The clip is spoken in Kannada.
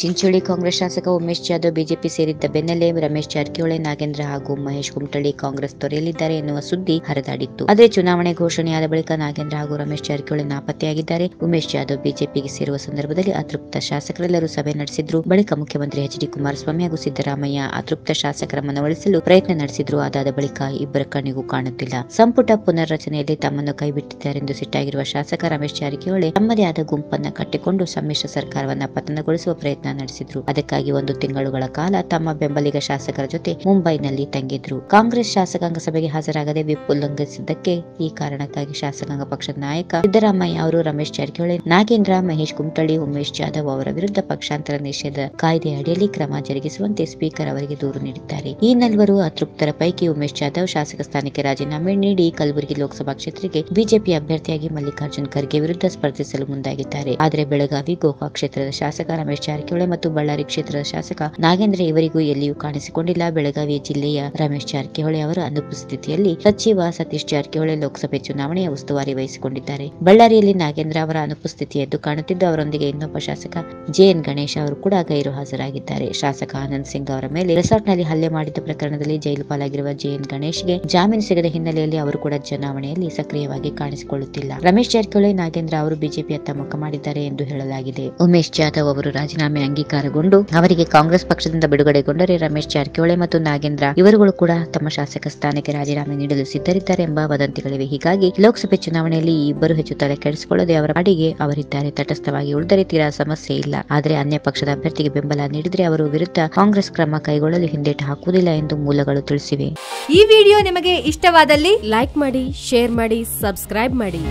ಚಿಂಚೋಳಿ ಕಾಂಗ್ರೆಸ್ ಶಾಸಕ ಉಮೇಶ್ ಜಾಧವ್, ಬಿಜೆಪಿ ಸೇರಿದ್ದ ಬೆನ್ನಲ್ಲೇ ರಮೇಶ್ ಜಾರಕಿಹೊಳಿ, ನಾಗೇಂದ್ರ ಹಾಗೂ ಮಹೇಶ್ ಕುಮಟಳ್ಳಿ ಕಾಂಗ್ರೆಸ್ ತೊರೆಯಲಿದ್ದಾರೆ ಎನ್ನುವ ಸುದ್ದಿ ಹರಿದಾಡಿತ್ತು. ಆದರೆ ಚುನಾವಣೆ ಘೋಷಣೆಯಾದ ಬಳಿಕ ನಾಗೇಂದ್ರ ಹಾಗೂ ರಮೇಶ್ ಜಾರಕಿಹೊಳಿ ನಾಪತ್ತೆಯಾಗಿದ್ದಾರೆ. ಉಮೇಶ್ ಜಾಧವ್, ಬಿಜೆಪಿಗೆ ಸೇರುವ ಸಂದರ್ಭದಲ್ಲಿ ಅತೃಪ್ತ ಶಾಸಕರೆಲ್ಲರೂ ಸಭೆ ನಡೆಸಿದ್ರು. ಬಳಿಕ ಮುಖ್ಯಮಂತ್ರಿ ಎಚ್ ಡಿ ಕುಮಾರಸ್ವಾಮಿ ಹಾಗೂ ಸಿದ್ದರಾಮಯ್ಯ ಅತೃಪ್ತ ಶಾಸಕರ ಮನವೊಲಿಸಲು ಪ್ರಯತ್ನ ನಡೆಸಿದ್ರು. ಅದಾದ ಬಳಿಕ ಇಬ್ಬರ ಕಣ್ಣಿಗೂ ಕಾಣುತ್ತಿಲ್ಲ. ಸಂಪುಟ ಪುನರ್ರಚನೆಯಲ್ಲಿ ತಮ್ಮನ್ನು ಕೈಬಿಟ್ಟಿದ್ದಾರೆಂದು ಸಿಟ್ಟಾಗಿರುವ ಶಾಸಕ ರಮೇಶ್ ಜಾರಕಿಹೊಳಿ ತಮ್ಮದೇ ಆದ ಗುಂಪನ್ನ ಕಟ್ಟಿಕೊಂಡು ಸಮ್ಮಿಶ್ರ ಸರ್ಕಾರವನ್ನ ಪತನಗೊಳಿಸುವ ಪ್ರಯತ್ನ ನಡೆಸಿದ್ರು. ಅದಕ್ಕಾಗಿ ಒಂದು ತಿಂಗಳುಗಳ ಕಾಲ ತಮ್ಮ ಬೆಂಬಲಿಗ ಶಾಸಕರ ಜೊತೆ ಮುಂಬೈನಲ್ಲಿ ತಂಗಿದ್ರು. ಕಾಂಗ್ರೆಸ್ ಶಾಸಕಾಂಗ ಸಭೆಗೆ ಹಾಜರಾಗದೆ ವಿಪ್ ಉಲ್ಲಂಘಿಸಿದ್ದಕ್ಕೆ ಈ ಕಾರಣಕ್ಕಾಗಿ ಶಾಸಕಾಂಗ ಪಕ್ಷದ ನಾಯಕ ಸಿದ್ದರಾಮಯ್ಯ ಅವರು ರಮೇಶ್ ಜಾರಕಿಹೊಳಿ, ನಾಗೇಂದ್ರ, ಮಹೇಶ್ ಕುಮಟಳ್ಳಿ ಉಮೇಶ್ ಜಾಧವ್ ಅವರ ವಿರುದ್ಧ ಪಕ್ಷಾಂತರ ನಿಷೇಧ ಕಾಯ್ದೆ ಅಡಿಯಲ್ಲಿ ಕ್ರಮ ಜರುಗಿಸುವಂತೆ ಸ್ಪೀಕರ್ ಅವರಿಗೆ ದೂರು ನೀಡಿದ್ದಾರೆ. ಈ ನಲ್ವರು ಅತೃಪ್ತರ ಪೈಕಿ ಉಮೇಶ್ ಜಾಧವ್ ಶಾಸಕ ಸ್ಥಾನಕ್ಕೆ ರಾಜೀನಾಮೆ ನೀಡಿ ಕಲಬುರಗಿ ಲೋಕಸಭಾ ಕ್ಷೇತ್ರಕ್ಕೆ ಬಿಜೆಪಿ ಅಭ್ಯರ್ಥಿಯಾಗಿ ಮಲ್ಲಿಕಾರ್ಜುನ್ ಖರ್ಗೆ ವಿರುದ್ಧ ಸ್ಪರ್ಧಿಸಲು ಮುಂದಾಗಿದ್ದಾರೆ. ಆದರೆ ಬೆಳಗಾವಿ ಗೋಕಾಕ್ ಕ್ಷೇತ್ರದ ಶಾಸಕ ರಮೇಶ್ ಜಾರಕಿಹೊಳಿ ಮತ್ತು ಬಳ್ಳಾರಿ ಕ್ಷೇತ್ರದ ಶಾಸಕ ನಾಗೇಂದ್ರ ಇವರಿಗೂ ಎಲ್ಲಿಯೂ ಕಾಣಿಸಿಕೊಂಡಿಲ್ಲ. ಬೆಳಗಾವಿ ಜಿಲ್ಲೆಯ ರಮೇಶ್ ಜಾರಕಿಹೊಳಿ ಅವರ ಅನುಪಸ್ಥಿತಿಯಲ್ಲಿ ಸಚಿವ ಸತೀಶ್ ಜಾರಕಿಹೊಳಿ ಲೋಕಸಭೆ ಚುನಾವಣೆಯ ಉಸ್ತುವಾರಿ ವಹಿಸಿಕೊಂಡಿದ್ದಾರೆ. ಬಳ್ಳಾರಿಯಲ್ಲಿ ನಾಗೇಂದ್ರ ಅವರ ಅನುಪಸ್ಥಿತಿ ಎದ್ದು ಕಾಣುತ್ತಿದ್ದು, ಅವರೊಂದಿಗೆ ಇನ್ನೊಬ್ಬ ಶಾಸಕ ಜೆಎನ್ ಗಣೇಶ್ ಅವರು ಕೂಡ ಗೈರು ಹಾಜರಾಗಿದ್ದಾರೆ. ಶಾಸಕ ಆನಂದ್ ಸಿಂಗ್ ಅವರ ಮೇಲೆ ರೆಸಾರ್ಟ್ನಲ್ಲಿ ಹಲ್ಲೆ ಮಾಡಿದ್ದ ಪ್ರಕರಣದಲ್ಲಿ ಜೈಲು ಪಾಲಾಗಿರುವ ಜೆಎನ್ ಗಣೇಶ್ಗೆ ಜಾಮೀನು ಸಿಗದ ಹಿನ್ನೆಲೆಯಲ್ಲಿ ಅವರು ಕೂಡ ಚುನಾವಣೆಯಲ್ಲಿ ಸಕ್ರಿಯವಾಗಿ ಕಾಣಿಸಿಕೊಳ್ಳುತ್ತಿಲ್ಲ. ರಮೇಶ್ ಜಾರಕಿಹೊಳಿ, ನಾಗೇಂದ್ರ ಅವರು ಬಿಜೆಪಿಯತ್ತ ಮುಖ ಮಾಡಿದ್ದಾರೆ ಎಂದು ಹೇಳಲಾಗಿದೆ. ಉಮೇಶ್ ಜಾಧವ್ ಅವರು ರಾಜೀನಾಮೆ ಅಂಗೀಕಾರಗೊಂಡು ಅವರಿಗೆ ಕಾಂಗ್ರೆಸ್ ಪಕ್ಷದಿಂದ ಬಿಡುಗಡೆಗೊಂಡರೆ ರಮೇಶ್ ಜಾರಕಿಹೊಳಿ ಮತ್ತು ನಾಗೇಂದ್ರ ಇವರುಗಳು ಕೂಡ ತಮ್ಮ ಶಾಸಕ ಸ್ಥಾನಕ್ಕೆ ರಾಜೀನಾಮೆ ನೀಡಲು ಸಿದ್ಧರಿದ್ದಾರೆ ಎಂಬ ವದಂತಿಗಳಿವೆ. ಹೀಗಾಗಿ ಲೋಕಸಭೆ ಚುನಾವಣೆಯಲ್ಲಿ ಈ ಇಬ್ಬರು ಹೆಚ್ಚು ತಲೆ ಕೆಡಿಸಿಕೊಳ್ಳದೆ ಅವರ ಅಡಿಗೆ ಅವರಿದ್ದಾರೆ. ತಟಸ್ಥವಾಗಿ ಉಳಿದರೆ ತೀರಾ ಸಮಸ್ಯೆ ಇಲ್ಲ. ಆದರೆ ಅನ್ಯ ಪಕ್ಷದ ಅಭ್ಯರ್ಥಿಗೆ ಬೆಂಬಲ ನೀಡಿದರೆ ಅವರು ವಿರುದ್ಧ ಕಾಂಗ್ರೆಸ್ ಕ್ರಮ ಕೈಗೊಳ್ಳಲು ಹಿಂದೇಟು ಹಾಕುವುದಿಲ್ಲ ಎಂದು ಮೂಲಗಳು ತಿಳಿಸಿವೆ. ಈ ವಿಡಿಯೋ ನಿಮಗೆ ಇಷ್ಟವಾದಲ್ಲಿ ಲೈಕ್ ಮಾಡಿ, ಶೇರ್ ಮಾಡಿ, ಸಬ್ಸ್ಕ್ರೈಬ್ ಮಾಡಿ.